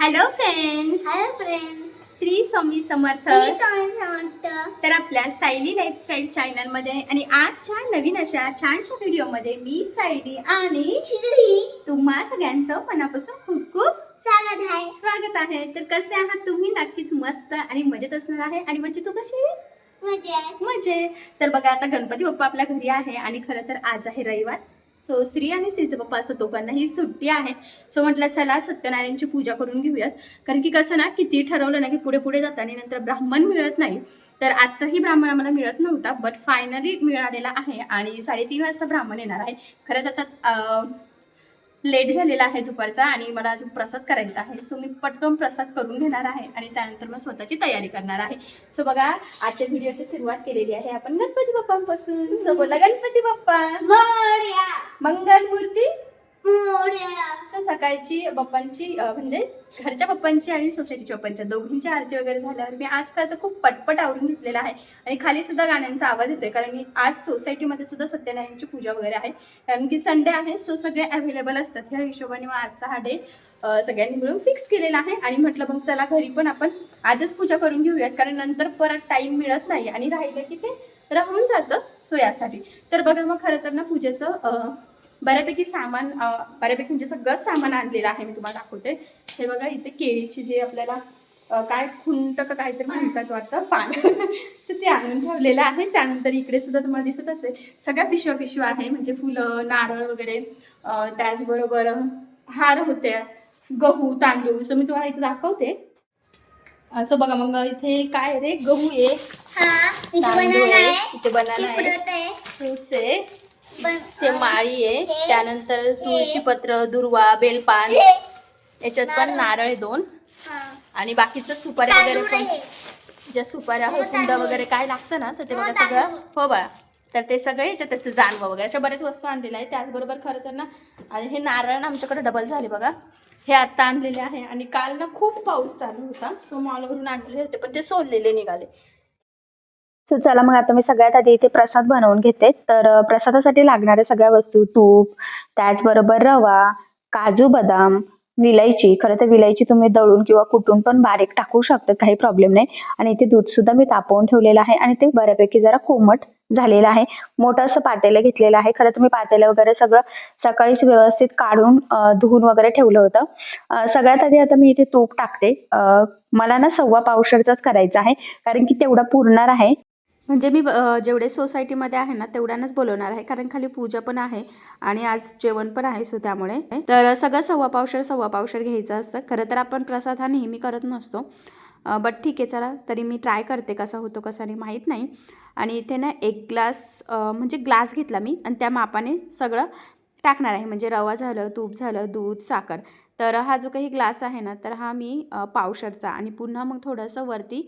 Hello friends hello friend Shri Swami Samarth. तर आपल्या Sayali lifestyle चॅनलमध्ये अशा छानशा व्हिडिओमध्ये मी सायली आणि तुम्हा सगळ्यांचं मनापासून खूप खूप स्वागत आहे. स्वागत आहे. तर कसे आहात तुम्ही? नक्कीच मस्त आणि मजेत असणार आहे. आणि म्हणजे तू कशी? आहे? मजेत. मजे तर बघा आता गणपती बाप्पा आपल्या घरी आहे आणि खरं तर आज आहे रविवार. सो श्री आणि स्त्रीचं पप्पा असं दोघांनाही सुट्टी आहे. सो म्हटलं चला सत्यनारायणची पूजा करून घेऊयात. कारण की कसं ना किती ठरवलं ना की पुढे पुढे जातं आणि नंतर ब्राह्मण मिळत नाही. तर आजचाही ब्राह्मण आम्हाला मिळत नव्हता बट फायनली मिळालेला आहे आणि साडेतीन वाजता ब्राह्मण येणार आहे. खरंच आता लेट झालेला आहे दुपारचा आणि मला अजून प्रसाद करायचा आहे. सो मी पटकन प्रसाद करून घेणार आहे आणि त्यानंतर मग स्वतःची तयारी करणार आहे. सो बघा आजच्या व्हिडिओची सुरुवात केलेली आहे. आपण गणपती बाप्पांपासून. सो बोला गणपती बाप्पा. मंगल मूर्ती सकाळची बाप्पांची म्हणजे घरच्या पप्पांची आणि सोसायटीच्या पप्पांच्या. दोघींची आरती वगैरे झाल्यावर मी आजकाल तर खूप पटपट आवरून घेतलेला आहे. आणि खाली सुद्धा गाण्यांचा आवाज येतोय कारण की आज सोसायटीमध्ये सुद्धा सत्यनारायणची पूजा वगैरे आहे. कारण की संडे आहे सो सगळे अवेलेबल असतात. ह्या हिशोबाने मग आजचा हा डे सगळ्यांनी मिळून फिक्स केलेला आहे. आणि म्हटलं मग चला घरी पण आपण आजच पूजा करून घेऊयात. कारण नंतर परत टाईम मिळत नाही आणि राहिलं की ते राहून जातं सो यासाठी. तर बघा मग खरं तर ना पूजेचं बऱ्यापैकी सामान बऱ्यापैकी म्हणजे सगळं सामान आणलेलं आहे मी तुम्हाला दाखवते. हे बघा इथे केळीची जे आपल्याला काय खुंट का काहीतरी म्हणतात वाटतं पान. तर ते आणून ठेवलेलं आहे. त्यानंतर इकडे सुद्धा तुम्हाला दिसत असेल सगळ्या पिशव्या पिशव्या आहे म्हणजे फुलं नारळ वगैरे त्याचबरोबर हार होते गहू तांदूळ सो मी तुम्हाला इथे दाखवते. असं बघा मग इथे काय रे? गहू आहे. हा इथे तांदूळ बनाना आहे इथे बनाना आहे. फ्रूट आहे फ्रुट्स आहे. ते माळी आहे. त्यानंतर तुळशी पत्र दुर्वा बेलपान याच्यात पण नारळ आहे दोन. आणि बाकीचं सुपाऱ्या वगैरे पण ज्या सुपाऱ्या हो, कुंड वगैरे काय लागतं ना तर ते बघा सगळं हो बाळा. तर ते सगळे याच्यात त्याचं जानवं वगैरे. अशा बऱ्याच वस्तू आणलेल्या आहेत. त्याचबरोबर खरं तर ना आणि हे नारळ ना आमच्याकडे डबल झाले बघा. हे आता आणलेले आहे. आणि काल ना खूप पाऊस चालू होता. सो मॉलवरून आणलेले होते पण ते सोललेले निघाले. तर चला मग आता मी सगळ्यात आधी इथे प्रसाद बनवून घेते. तर प्रसादासाठी लागणाऱ्या सगळ्या वस्तू तूप त्याचबरोबर रवा काजू बदाम विलायची. खरं तर विलायची तुम्ही दळून किंवा कुटून पण बारीक टाकू शकता काही प्रॉब्लेम नाही. आणि इथे दूध सुद्धा मी तापवून ठेवलेलं आहे आणि ते बऱ्यापैकी जरा कोमट झालेलं आहे. मोठं असं पातेलं घेतलेलं आहे. खरं तर मी पातेलं वगैरे सगळं सकाळीच व्यवस्थित काढून धुवून वगैरे ठेवलं होतं. सगळ्यात आधी आता मी इथे तूप टाकते. मला ना सव्वा पावशरचाच करायचा आहे. कारण की तेवढा पुरणार आहे. म्हणजे मी जेवढे सोसायटीमध्ये आहे ना तेवढ्यानंच बोलवणार आहे. कारण खाली पूजा पण आहे आणि आज जेवण पण आहे सो त्यामुळे. तर सगळं सव्वा पावशर सव्वा पावशर घ्यायचं असतं. खरं तर आपण प्रसाद हा नेहमी करत नसतो. बट ठीक आहे चला. तरी मी ट्राय करते कसा होतो कसा नाही माहीत नाही. आणि इथे ना एक ग्लास म्हणजे ग्लास घेतला मी आणि त्या मापाने सगळं टाकणार आहे. म्हणजे रवा झालं तूप झालं दूध साखर. तर हा जो काही ग्लास आहे ना तर हा मी पावशरचा आणि पुन्हा मग थोडंसं वरती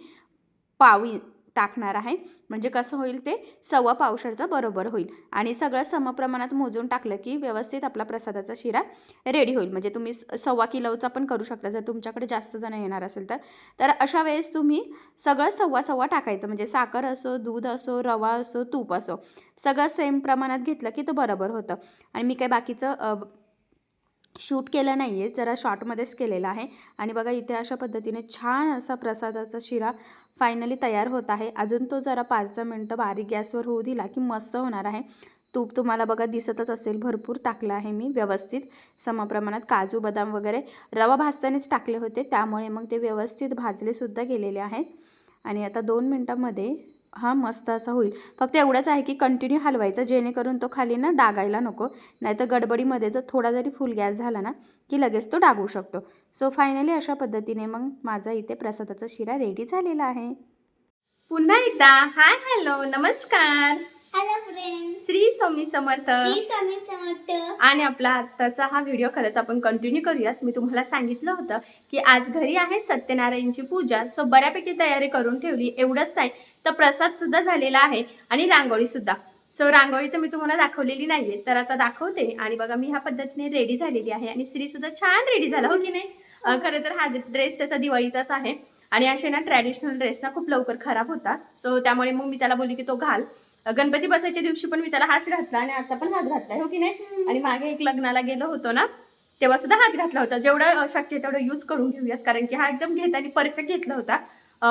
पावी टाकणार आहे. म्हणजे कसं होईल ते? सव्वा पावशाचं बरोबर होईल. आणि सगळं समप्रमाणात मोजून टाकलं की व्यवस्थित आपला प्रसादाचा शिरा रेडी होईल. म्हणजे तुम्ही स- सव्वा किलोचा पण करू शकता. जर तुमच्याकडे जास्त जण येणार असेल तर. तर अशा वेळेस तुम्ही सगळं सव्वा सव्वा टाकायचं. म्हणजे साखर असो दूध असो रवा असो तूप असो. सगळं सेम प्रमाणात घेतलं की तो बरोबर होतं. आणि मी काय बाकीचं शूट केलं नाही आहे जरा शॉर्टमध्येच केलेलं आहे. आणि बघा इथे अशा पद्धतीने छान असा प्रसादाचा शिरा फायनली तयार होत आहे. अजून तो जरा पाच दहा मिनटं बारीक गॅसवर होऊ दिला की मस्त होणार आहे. तूप तुम्हाला बघा दिसतच असेल. भरपूर टाकलं आहे मी व्यवस्थित. समप्रमाणात काजू बदाम वगैरे रवा भाजतानेच टाकले होते. त्यामुळे मग ते व्यवस्थित भाजलेसुद्धा गेलेले आहेत. आणि आता दोन मिनटामध्ये हा मस्त असा होईल. फक्त एवढंच आहे की कंटिन्यू हलवायचं जेणेकरून तो खाली ना डागायला नको. नाहीतर गडबडीमध्ये जर थोडा जरी फुल गॅस झाला ना की लगेच तो डागू शकतो. सो फायनली अशा पद्धतीने मग माझा इथे प्रसादाचा शिरा रेडी झालेला आहे. पुन्हा एकदा हाय हॅलो नमस्कार. श्री स्वामी समर्थ. मी स्वामी समर्थ. आणि आपला आत्ताचा हा व्हिडिओ खरंच आपण कंटिन्यू करूयात. मी तुम्हाला सांगितलं होतं की आज घरी आहे सत्यनारायणची पूजा. सो बऱ्यापैकी तयारी करून ठेवली. एवढंच नाही तर प्रसाद सुद्धा झालेला आहे आणि रांगोळी सुद्धा. सो रांगोळी तर मी तुम्हाला दाखवलेली नाहीये. तर आता दाखवते. आणि बघा मी ह्या पद्धतीने रेडी झालेली आहे. आणि श्री सुद्धा छान रेडी झाला हो की नाही? खरं तर हा ड्रेस त्याचा दिवाळीचाच आहे. आणि असे ना ट्रॅडिशनल ड्रेस ना खूप लवकर खराब होतात. सो त्यामुळे मग मी त्याला बोलली की तो घाल. गणपती बसायच्या दिवशी पण मी त्याला हाच घातला आणि आता पण हाच घातलाय हो की नाही? आणि मागे एक लग्नाला गेलो होतो ना तेव्हा सुद्धा हाच घातला होता. जेवढं शक्य तेवढं यूज करून घेऊयात कारण की हा एकदम घेताना परफेक्ट घेतला होता.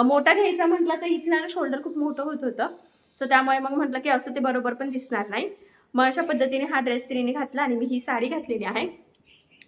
मोठा घ्यायचा म्हटलं तर इथला ना शोल्डर खूप मोठं होत होतं. सो त्यामुळे मग म्हटलं की असं ते बरोबर पण दिसणार नाही. मग अशा पद्धतीने हा ड्रेस तिने घातला आणि मी ही साडी घातलेली आहे.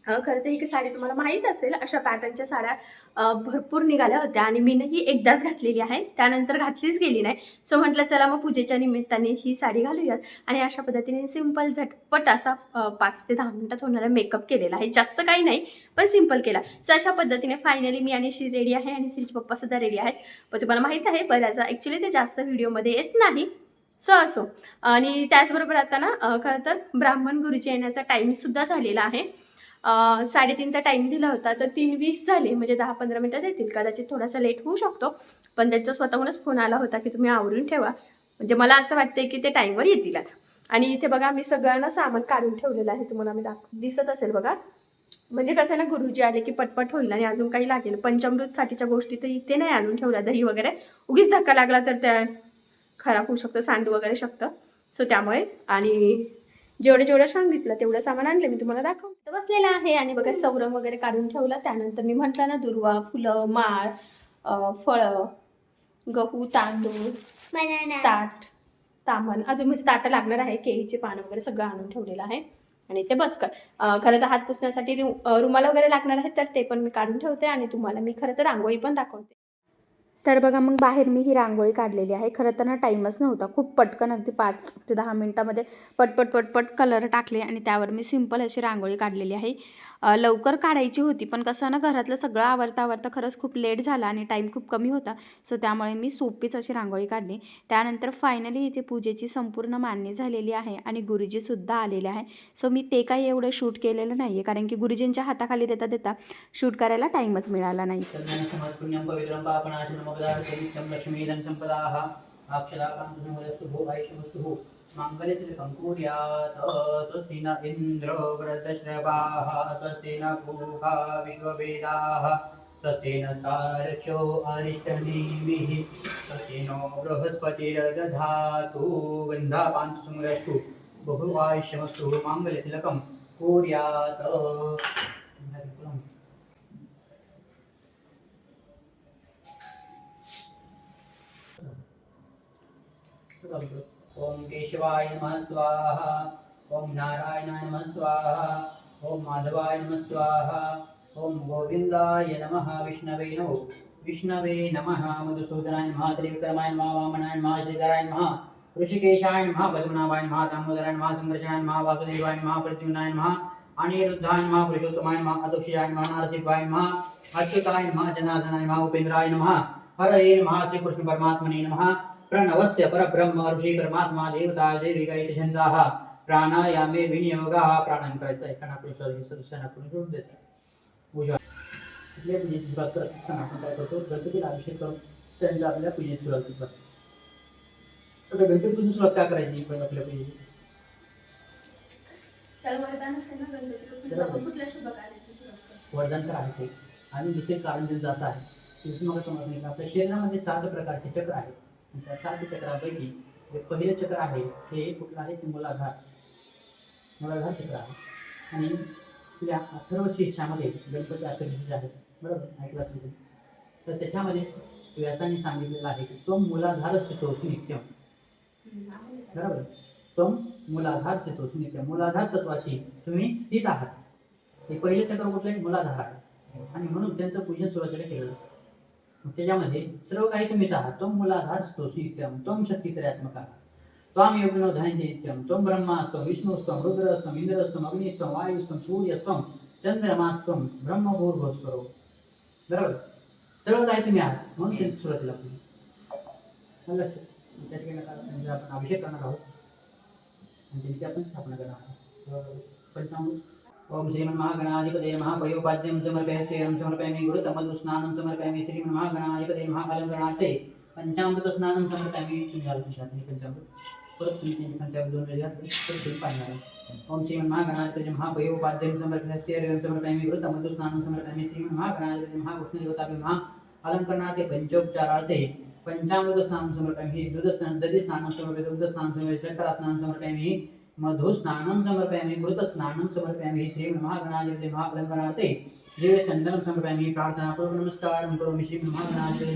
खरं तर ही साडी तुम्हाला माहीत असेल अशा पॅटर्नच्या साड्या भरपूर निघाल्या होत्या आणि मी ही एकदाच घातलेली आहे. त्यानंतर घातलीच गेली नाही. सो म्हटलं चला मग पूजेच्या निमित्ताने ही साडी घालूयात. आणि अशा पद्धतीने सिंपल झटपट असा पाच ते दहा मिनटात होणारा मेकअप केलेला आहे. जास्त काही नाही पण सिंपल केला. सो अशा पद्धतीने फायनली मी आणि श्री रेडी आहे आणि श्रीचे पप्पासुद्धा रेडी आहेत. पण तुम्हाला माहीत आहे बऱ्याचदा ॲक्च्युली ते जास्त व्हिडिओमध्ये येत नाही. सो असो. आणि त्याचबरोबर आता ना खरं तर ब्राह्मण गुरुजी येण्याचा टाईमसुद्धा झालेला आहे. साडेतीनचा टाईम दिला होता तर तीन वीस झाले. म्हणजे दहा पंधरा मिनटं येतील कदाचित थोडासा लेट होऊ शकतो पण त्यांचा स्वतःहूनच फोन आला होता की तुम्ही आवरून ठेवा. म्हणजे मला असं वाटतंय की ते टाईमवर येतीलच. आणि इथे बघा मी सगळ्यांना सामान काढून ठेवलेलं आहे. तुम्हाला मी दाख दिसत असेल बघा. म्हणजे कसं आहे ना गुरुजी आले की पटपट होईल आणि अजून काही लागेल. पंचामृतसाठीच्या गोष्टी तर इथे नाही आणून ठेवल्या. दही वगैरे. उगीच धक्का लागला तर त्या खराब होऊ शकतं सांडू वगैरे शकतं. सो त्यामुळे आणि जेवढं जेवढं सांगितलं तेवढं सामान आणलं. मी तुम्हाला दाखव तर बसलेलं आहे आणि बघा चौरंग वगैरे काढून ठेवलं. त्यानंतर मी म्हटलं ना दुर्वा फुलं माळ फळं गहू तांदूळ ताट तामण. अजून म्हणजे ताटं लागणार आहे केळीचे पानं वगैरे सगळं आणून ठेवलेलं आहे. आणि ते बस कर. खरं तर हात पुसण्यासाठी रुमाल वगैरे लागणार आहेत तर ते पण मी काढून ठेवते आणि तुम्हाला मी खरं तर रांगोळी पण दाखवते. तर बघा मग बाहेर मी ही रांगोळी काढलेली आहे. खरं तर ना टाईमच नव्हता. खूप पटकन अगदी पाच ते दहा मिनटामध्ये पटपट पटपट कलर टाकले आणि त्यावर मी सिंपल अशी रांगोळी काढलेली आहे. लवकर काढायची होती. पण कसं ना घरातलं सगळं आवरता आवरता खरंच खूप लेट झाला आणि टाईम खूप कमी होता. सो त्यामुळे मी सोपीच अशी रांगोळी काढली. त्यानंतर फायनली इथे पूजेची संपूर्ण मांडणी झालेली आहे आणि गुरुजीसुद्धा आलेले आहे. सो मी ते काही एवढं शूट केलेलं नाही आहे कारण की गुरुजींच्या हाताखाली देता देता शूट करायला टाईमच मिळाला नाही. पुण्यं पवित्रं पापनाशनमपदार्थनित्यं लक्ष्मीदं सम्पदाः अक्षराकान्तसुमदस्तु भो ऐशमस्तु कुर्यात् स्वस्ति न इन्द्रो व्रतश्रवाः स्वस्ति न विश्ववेदाः स्वस्ति न सारक्षो अरिष्टनेमिः स्वस्ति नो बृहस्पतिर्दधातु गन्धापान्तु सुमरस्तु बहुवायुष्यमस्तु माङ्गल्यतिलकं कुर्यात् ओम केशवाय नमः स्वाहा ॐ नारायणाय नमः स्वाहा ओम माधवाय नमः स्वाहा ॐ गोविन्दाय नमः विष्णवे नमो विष्णवे नमः मधुसूदनाय नमः त्रिविक्रमाय नमः वामनाय नमः श्रीधराय नमः ऋषिकेशाय नमः पद्मनाभाय नमः दामोदराय नमः संघर्षाय नमः वासुदेवाय नमः प्रद्युम्नाय नमः अनिरुद्धाय नमः पुरुषोत्तमाय नमः अतुक्षयाय नमः नारसिंहाय नमः अच्युताय नमः जनार्दनाय नमः उपेन्द्राय नमः हरये नमः श्रीकृष्ण परमात्मने नमः प्रणवस्य परब्रह्म ऋषी परमात्मा देवता देविका इति छंदाः प्राणायामे विनियोगाः। प्राणायाम करायचा सदस्य नाकडून सोडून द्यायचा पूजा. आपल्या पूजेची सुरुवात करत असताना आपण काय करतो? गणपतीला अभिषेक करून आपल्या पूजेची सुरुवात करतो. आता सुरुवात का करायची पण आपल्या पूजेची? वर्धन तर आहे ते आणि दुसरे कारण जात आहे तुम्हाला समजलं आपल्या शरीरामध्ये सात प्रकारचे चक्र आहेत. त्या सात चक्रापैकी जे पहिले चक्र आहे हे कुठलं आहे ते मुलाधार मुलाधार चक्र आहे. आणि आपल्या अथर्व शिष्यामध्ये गणपती आकर्षित आहेत. बरोबर? ऐकलं असेल तुम्ही. तर त्याच्यामध्ये व्यासाने सांगितलेलं आहे की तो मुलाधार शितोस नित्यम. बरोबर? तो मुलाधार शितोस नित्यम. मुलाधार तत्वाशी तुम्ही स्थित आहात. हे पहिले चक्र कुठलं मुलाधार आहे. आणि म्हणून त्यांचं पूजन सुरुवातीला केलं जातं. त्याच्यामध्ये सर्व काही तुम्ही आहात तो मूलाधार स्तोषी तोम त्वं शक्तित्रयात्मका त्वाम योगिनो धनंजय नित्यम त्वं ब्रह्मास्त्वं विष्णुस्त्वं रुद्रस्त्वं इंद्रस्त्वं अग्निस्त्वं वायुस्त्वं सूर्यस्त्वं चंद्रमास्त्वं ब्रह्मभूर्भुवस्वरो. बरोबर? सर्व काही तुम्ही आहात. म्हणून त्यांची सुरत लागली लक्षात त्या ठिकाणी म्हणजे आपण अभिषेक करणार आहोत. आणि त्यांची आपण स्थापना करणार आहोत. पंचामृत ओम श्रीमन्महागणाधिपते महापयोपाद्यं समर्पय श्रीरं समर्पयामि गुरुतमधुस्नानं समर्पयामि श्रीमन्महागणाधिपते महाफलङ्गणार्थे पञ्चामृतस्नानं समर्पयामि तुमच्या पंचामृत परत तुम्ही त्यांची पंचायत दोन वेळेस तर तुम्ही पाळणार ओम श्री महागणाधिपती महाभयोपाद्यं समर्पयस्य रेवं समर्पयामि वृतमधुस्नानं समर्पयामि श्री महागणाधिपती महाकृष्णदेवताभ्य महा अलङ्करणार्थे पञ्चोपचारार्थे पञ्चामृतस्नानं समर्पयामि दुधस्नानं दधिस्नानं समर्पयामि दुग्धस्नानं समर्पयामि शर्करास्नानं समर्पयामि मधुस्नानं समर्पयामि मृतस्नानं समर्पयामि श्री महाकलङ्कणार्थे दिव्यचन्दनं समर्पयामि प्रार्थनापूर्वक नमस्कारं करोमि श्री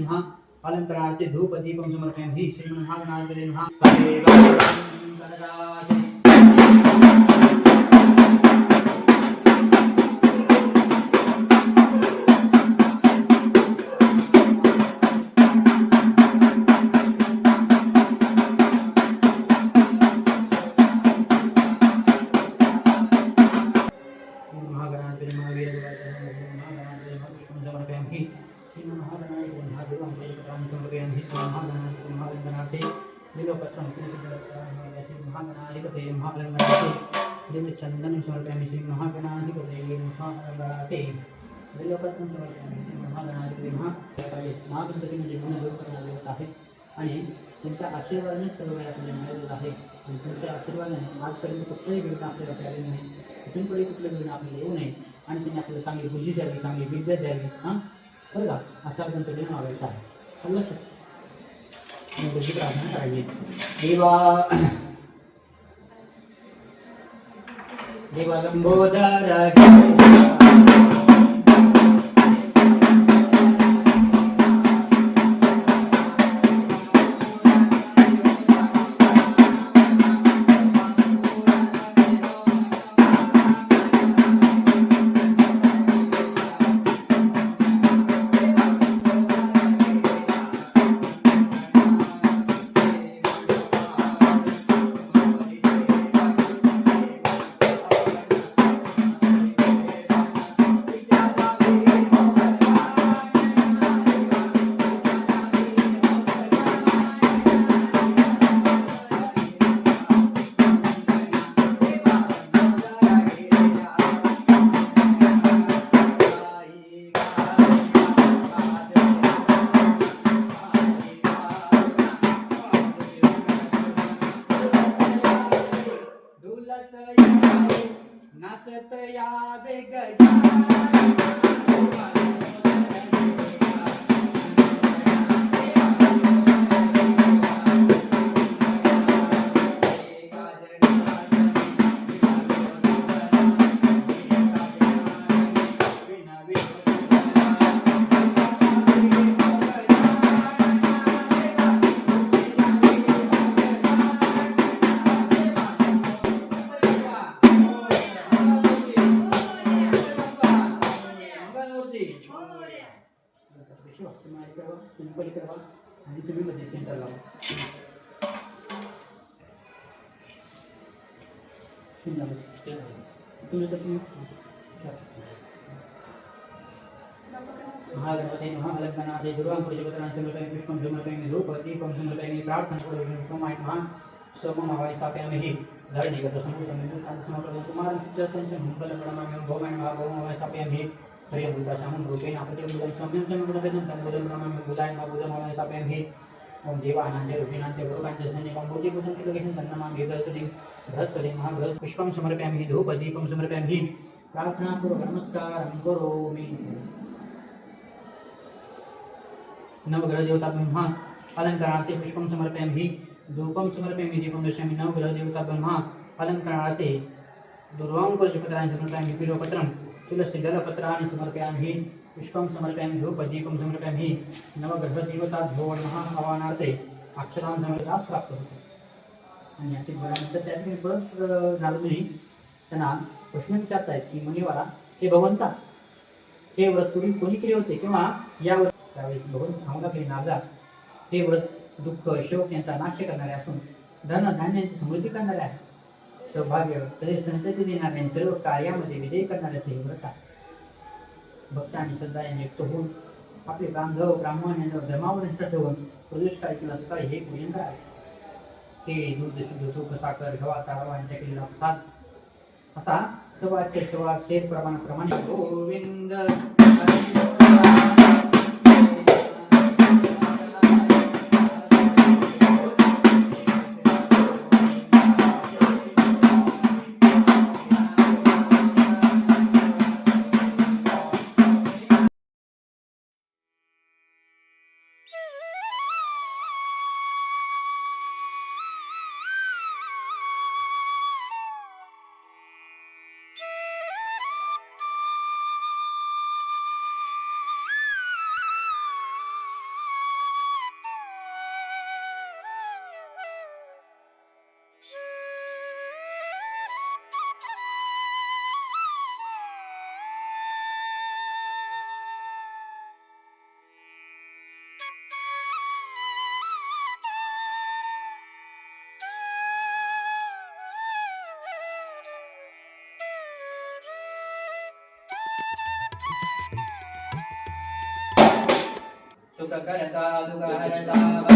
महा अलङ्करणार्थे धूपदीपं समर्पयामि श्री महा दिव्यचन्दनं समर्पयामि श्री महागणाधिपते महालङ्कनाथे दिलोपत्रं समर्पयामि श्री महागणाधिपती महालङ्कनाथे महागणपती म्हणजे गुणदूर करणारे आहे आणि त्यांच्या आशीर्वादाने सर्व वेळा मिळालेलं आहे आणि त्यांच्या आशीर्वादाने आजपर्यंत कुठलंही विघ्न आपल्याला मिळालेलं नाही इथून पुढे कुठलं विघ्न आपल्याला येऊ नये आणि त्यांनी आपल्याला चांगली बुद्धी द्यावी चांगली विद्या द्यावी हां बरं का असा गणपतीने मागायचा आहे लक्षात आणि प्रार्थना देवा देवा मिनट अपने महागणपते नमः अलकनाथे दुर्वापुरजपतनाथ समर्पयामि पुष्पं समर्पयामि धूपदीपं समर्पयामि प्रार्थना करोमि सोमाय महान् सोममहावाय स्थापयामि धरणीगतसंकुतं हिन्दुस्थानसमप्रभं कुमारं चित्रसञ्चं मङ्गलप्रणमामि भौमय महाभौमवाय स्थापयामि हरियं रूपाशामं रूपेण अपतिं बुधं सम्यं सम्यं गुणभेदं तं बुधं प्रणमामि बुधाय महाबुधं महावाय स्थापयामि ओम देवानांते ऋषीनांते गुरुकांचे सैनिकं बुद्धिबुधं किलकेशं तन्नमामि बृहस्पतिं बृहस्पतिं महाबृहस् पुष्पं समर्पयामि, धूपदीपं समर्पयामि. प्रार्थनापूर्वकं नमस्कारं करोमि. नवग्रह देवता ब्रह्मा अलंकारार्थे पुष्पं समर्पयामि, धूपं समर्पयामि, दीपं दर्शयामि. नवग्रह देवता ब्रह्मा अलंकारार्थे दुर्वाङ्कुरचपत्राणि समर्पयामि बिल्वपत्रं तुलसी दलपत्राणि समर्पयामि. पुष्पं समर्पयामि धूपदीपं समर्पयामि नवग्रह देवता भो नमः आवाहनार्थे अक्षरां समर्पयास प्राप्त होते आणि असे बोलल्यानंतर त्या ठिकाणी परत नारदमुनी त्यांना प्रश्न विचारतायत की मुनिवाला हे भगवंता हे व्रत तुम्ही कोणी केले होते? किंवा या व्रत त्यावेळेस भगवंत सांगू लागले नारदा हे व्रत दुःख शोक यांचा नाश करणारे असून धन धान्यांची समृद्धी करणारे आहे. सौभाग्य तसेच संतती देणारे सर्व कार्यामध्ये विजयी करणाऱ्याचे हे व्रत आहे. भक्त आणि श्रद्धा युक्त होऊन आपले बांधव ब्राह्मण यांना धर्मावर निष्ठा ठेवून प्रदोष काय सकाळी हे पूजन करावे केळी दूध शुद्ध तूप साखर गव्हाचा रवा यांच्या केलेला प्रसाद. असा सवाचे सवा शेत प्रमाणाप्रमाणे गोविंद दोष करता दुख हरता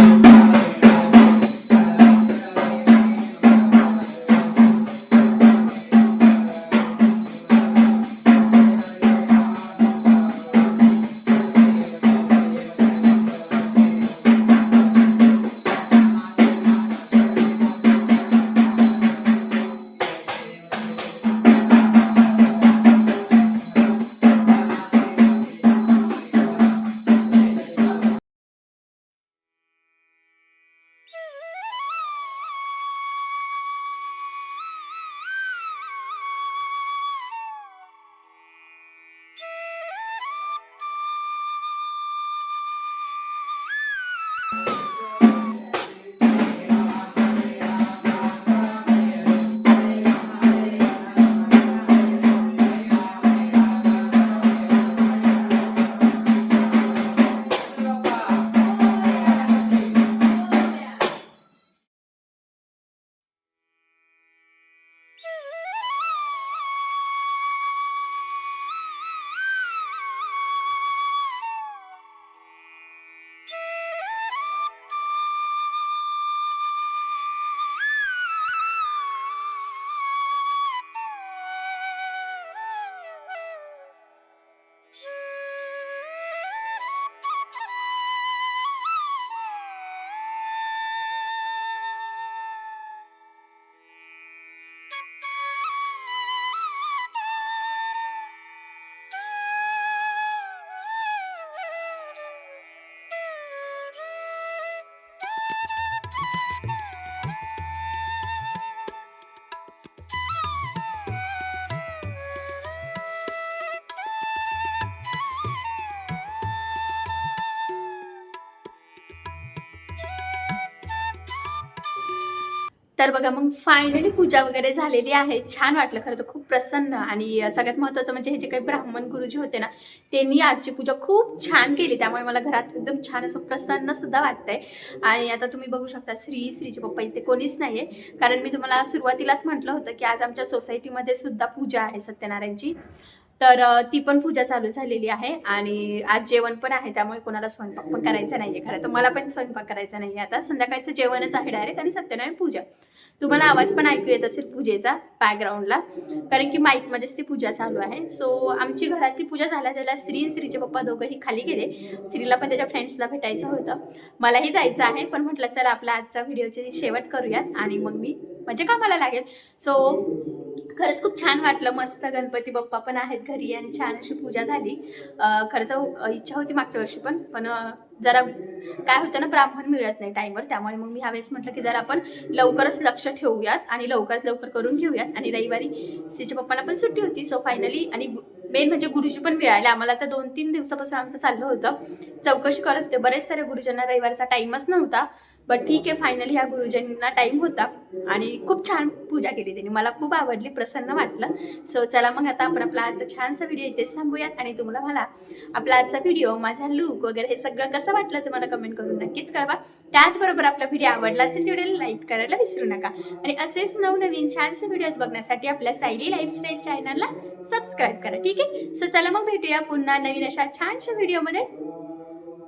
तर बघा मग फायनली पूजा वगैरे झालेली आहे. छान वाटलं खरं तर खूप प्रसन्न आणि सगळ्यात महत्त्वाचं म्हणजे हे जे काही ब्राह्मण गुरुजी होते ना त्यांनी आजची पूजा खूप छान केली. त्यामुळे मला घरात एकदम छान असं प्रसन्न सुद्धा वाटतंय. आणि आता तुम्ही बघू शकता श्री श्रीचे पप्पा इथे कोणीच नाहीये. कारण मी तुम्हाला सुरुवातीलाच म्हटलं होतं की आज आमच्या सोसायटीमध्ये सुद्धा पूजा आहे सत्यनारायणची. तर ती पण पूजा चालू झालेली आहे आणि आज जेवण पण आहे त्यामुळे कोणाला स्वयंपाक पण करायचा नाहीये खरं तर. मला पण स्वयंपाक करायचा नाहीये आता. संध्याकाळचं जेवणच आहे डायरेक्ट आणि सत्यनारायण पूजा. तुम्हाला आवाज पण ऐकू येत असेल पूजेचा बॅकग्राऊंडला कारण की माईकमध्येच ती पूजा चालू आहे. सो आमची घरातली पूजा झाल्या त्याला श्री श्रीचे पप्पा दोघंही खाली गेले. श्रीला पण त्याच्या फ्रेंड्सला भेटायचं होतं. मलाही जायचं आहे पण म्हटलं चला आपला आजच्या व्हिडिओची शेवट करूयात आणि मग मी म्हणजे कामाला लागेल? सो खरंच खूप छान वाटलं. मस्त गणपती बाप्पा पण आहेत घरी आणि छान अशी पूजा झाली. खरं तर इच्छा होती मागच्या वर्षी पण पण जरा काय होतं ना ब्राह्मण मिळत नाही टाईमवर त्यामुळे मग मी ह्यावेळेस म्हटलं की जरा आपण लवकरच लक्ष ठेवूयात आणि लवकरात लवकर करून घेऊयात. आणि रविवारी श्रीच्या पप्पांना पण सुट्टी होती. सो फायनली आणि मेन म्हणजे गुरुजी पण मिळाले. आम्हाला तर दोन तीन दिवसापासून आमचं चाललं होतं. चौकशी करत होते. बरेच साऱ्या गुरुजींना रविवारचा टाईमच नव्हता. बट ठीक आहे फायनली ह्या गुरुजींना टाईम होता. आणि खूप छान पूजा केली त्यांनी. मला खूप आवडली प्रसन्न वाटलं. सो चला मग आता आपण आपला आजचा छानसा व्हिडिओ इथेच थांबूयात. आणि तुम्हाला मला आपला आजचा व्हिडिओ माझा लुक वगैरे हे सगळं कसं वाटलं ते मला कमेंट करून नक्कीच कळवा. त्याचबरोबर आपला व्हिडिओ आवडला असेल तेवढे लाईक करायला विसरू नका. आणि असेच नवनवीन छानसे व्हिडिओज बघण्यासाठी आपल्या सायली लाईफस्टाईल चॅनलला सबस्क्राईब करा. ठीक आहे? सो चला मग भेटूया पुन्हा नवीन अशा छानशा व्हिडिओमध्ये